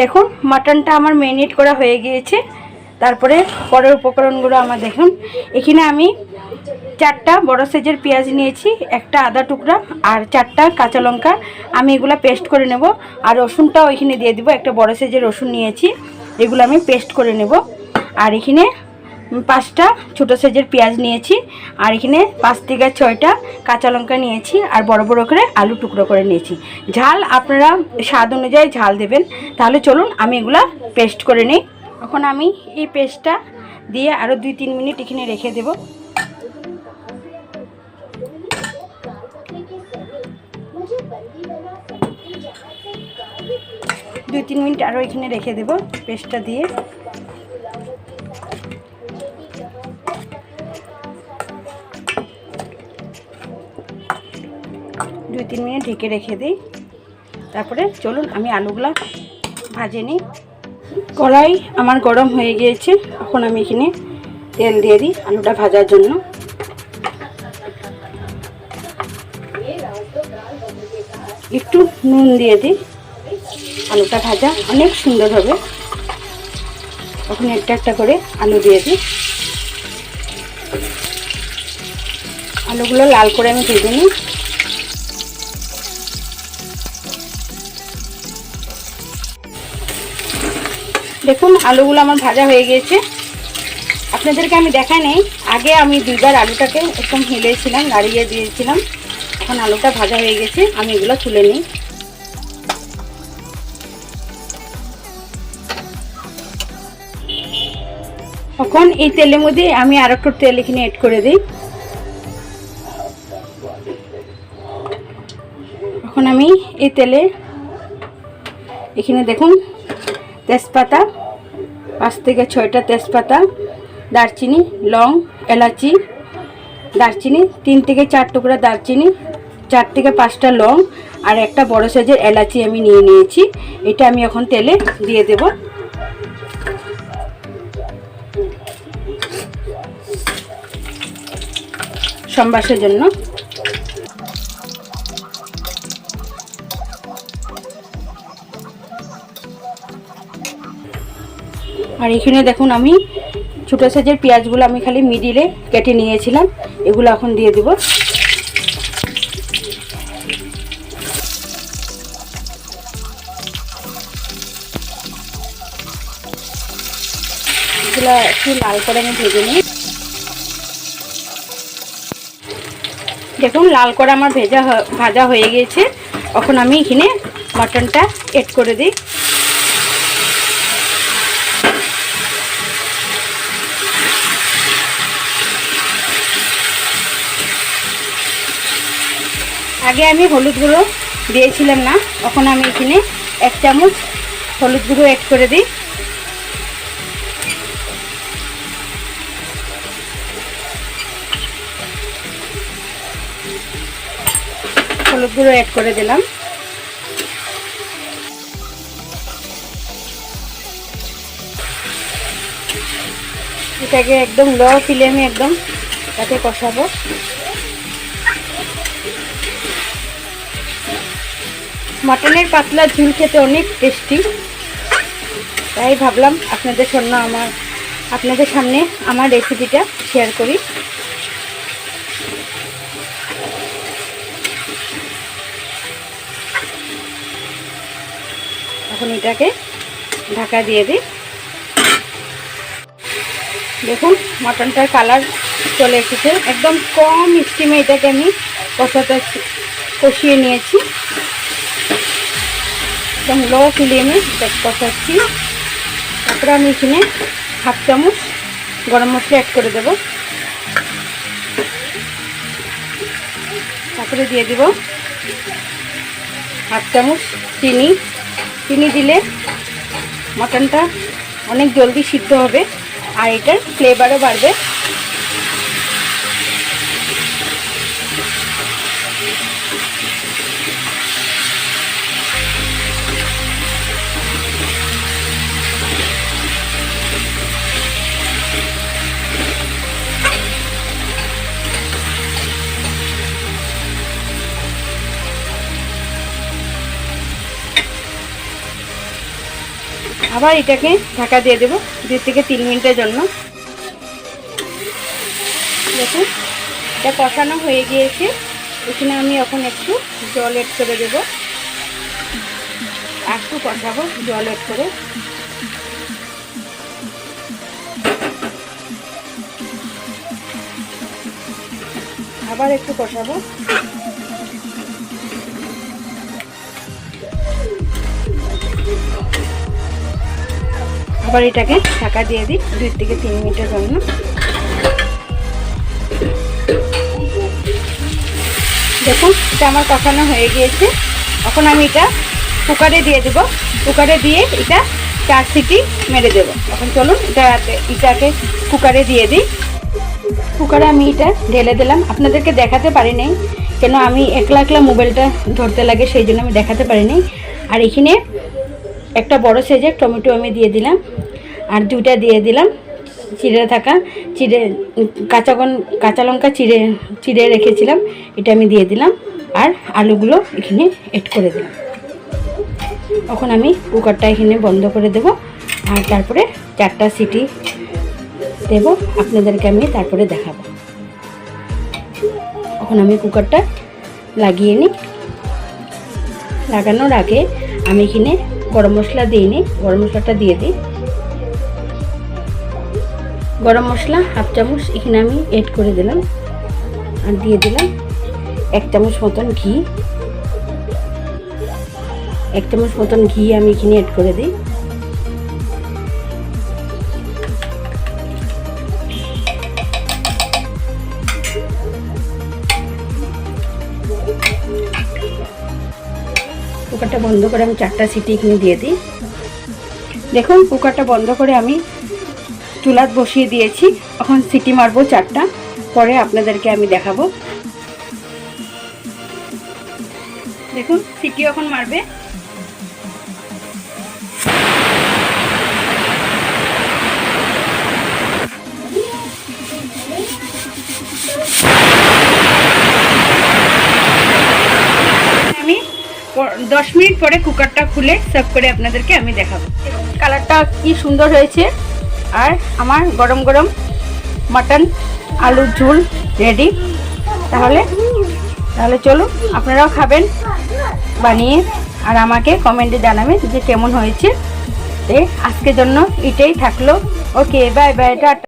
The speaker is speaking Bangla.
দেখুন মাটনটা আমার ম্যারিনেট করা হয়ে গিয়েছে। তারপরে পরের উপকরণগুলো আমার দেখুন। এখানে আমি চারটা বড় সাইজের পেঁয়াজ নিয়েছি, একটা আদা টুকরা আর চারটা কাঁচা লঙ্কা। আমি এগুলো পেস্ট করে নেব আর রসুনটাও এখানে দিয়ে দিব, একটা বড় সাইজের রসুন নিয়েছি। এগুলো আমি পেস্ট করে নেব। আর এখানে পাঁচটা ছোটো সাইজের পেঁয়াজ নিয়েছি আর এখানে পাঁচ থেকে ছয়টা কাঁচা লঙ্কা নিয়েছি আর বড় বড় করে আলু টুকরো করে নিয়েছি। ঝাল আপনারা স্বাদ অনুযায়ী ঝাল দেবেন। তাহলে চলুন আমি এগুলা পেস্ট করে নিই। এখন আমি এই পেস্টটা দিয়ে আরও দুই তিন মিনিট এখানে রেখে দেব। দুই তিন মিনিট আরও এখানে রেখে দেব পেস্টটা দিয়ে। তিন মিনিট ঢেকে রেখে দিই। তারপরে চলুন, আমি আলুগুলা ভাজে নিই। কড়াই আমার গরম হয়ে গিয়েছে, এখন আমি এখানে তেল দিয়ে দিই আলুটা ভাজার জন্য। একটু নুন দিয়ে দিই, আলুটা ভাজা অনেক সুন্দর হবে। এখন একটা একটা করে আলু দিয়ে দিই। আলুগুলো লাল করে আমি ভেজে নিই। দেখুন, আলুগুলো আমার ভাজা হয়ে গিয়েছে। আপনাদেরকে আমি দেখাই নেই। আগে আমি দুইবার আলুটাকে একদম হেলেছিলাম, নাড়িয়ে দিয়েছিলাম। এখন আলুটা ভাজা হয়ে গেছে, আমি এগুলো তুলে নিই। এখন এই তেলের মধ্যে আমি আর একটু তেল এখানে এড করে দিই। এখন আমি এই তেলে এখানে দেখুন, তেজপাতা পাঁচ থেকে ছয়টা তেজপাতা, দারচিনি, লং, এলাচি, দারচিনি, তিন থেকে চার টুকরা দারচিনি, চার থেকে পাঁচটা লং আর একটা বড় সাইজের এলাচি আমি নিয়ে নিয়েছি। এটা আমি এখন তেলে দিয়ে দেব। সম্বাসের জন্য। আর এখানে দেখুন আমি ছোটো সাইজের পেঁয়াজগুলো আমি খালি মিডিলে কেটে নিয়েছিলাম, এগুলো এখন দিয়ে দিব। এগুলো লাল আমি ভেজে নিই। দেখুন লাল করে আমার ভেজা ভাজা হয়ে গিয়েছে। এখন আমি এখানে মাটনটা এড করে দিই। আগে আমি হলুদ গুঁড়ো দিয়েছিলাম না, এখন আমি এখানে এক চামচ হলুদ গুঁড়ো অ্যাড করে দিই। হলুদ গুঁড়ো অ্যাড করে দিলাম। এটাকে একদম লো ফ্লেমে একদম তাতে কষাবো। মাটনের পাতলা ঝুল খেতে অনেক টেস্টি। তাই ভাবলাম আপনাদের জন্য আমার, আপনাদের সামনে আমার রেসিপিটা শেয়ার করি। এখন এটাকে ঢাকা দিয়ে দিই। দেখুন, মাটনটার কালার চলে এসেছে। একদম কম স্টিমে এটাকে আমি কষাতে কষিয়ে নিয়েছি। একদম লো ফ্লেমে কষাচ্ছি তারপরে আমি এখানে হাফ চামচ গরম মশলা অ্যাড করে দেব। তারপরে দিয়ে দিব হাফ চামচ চিনি। চিনি দিলে মাটনটা অনেক জলদি সিদ্ধ হবে আর এটার ফ্লেভারও বাড়বে। আবার এটাকে ঢাকা দিয়ে দেবো, দুই থেকে তিন মিনিটের জন্য। দেখুন, এটা কষানো হয়ে গিয়েছে। এখানে আমি এখন একটু জল এড করে দেবো। একটু কষাবো, জল এড করে। আবার একটু কষাবো। আবার এটাকে ঢাকা দিয়ে দিই, দুই থেকে তিন মিনিটের জন্য। দেখুন, এটা আমার কষানো হয়ে গিয়েছে। এখন আমি এটা কুকারে দিয়ে দেবো। কুকারে দিয়ে এটা চার সিটি মেরে দেবো। এখন চলুন, এটা এটাকে কুকারে দিয়ে দিই। কুকারে আমি এটা ঢেলে দিলাম। আপনাদেরকে দেখাতে পারি নাই কেন আমি একলা একলা মোবাইলটা ধরতে লাগে, সেই জন্য আমি দেখাতে পারি পারিনি। আর এখানে একটা বড় সাইজের টমেটো আমি দিয়ে দিলাম, আর দুটা দিয়ে দিলাম চিড়ে থাকা চিড়ে, কাঁচাগন, কাঁচা লঙ্কা চিড়ে চিড়ে রেখেছিলাম, এটা আমি দিয়ে দিলাম, আর আলুগুলো এখানে এড করে দিলাম। এখন আমি কুকারটা এখানে বন্ধ করে দেব, আর তারপরে চারটা সিটি দেব, আপনাদেরকে আমি তারপরে দেখাবো। এখন আমি কুকারটা লাগিয়ে নিই। লাগানোর আগে আমি এখানে গরম মশলা দিইনি গরম মশলাটা দিয়ে দিই। গরম মশলা হাফ চামচ এখানে আমি এড করে দিলাম। আর দিয়ে দিলাম এক চামচ মতন ঘি। এক চামচ মতন ঘি আমি এখানে এড করে দিই। কুকারটা বন্ধ করে আমি চারটা সিটি এখানে দিয়ে দিই। দেখুন, কুকারটা বন্ধ করে আমি চুলাত বসিয়ে দিয়েছি। এখন সিটি মারবো চারটা। পরে আপনাদেরকে আমি দেখাবো। দেখুন সিটি এখন মারবে আমি প- দশ মিনিট পরে কুকারটা খুলে সার্ভ করে আপনাদেরকে আমি দেখাবো। কালারটা কি সুন্দর হয়েছে। আর আমার গরম গরম মাটন আলুর ঝোল রেডি। তাহলে তাহলে চলুন, আপনারাও খাবেন, বানিয়ে, আর আমাকে কমেন্টে জানাবেন যে কেমন হয়েছে। আজকের জন্য এটাই থাকল। Okay bye bye tata.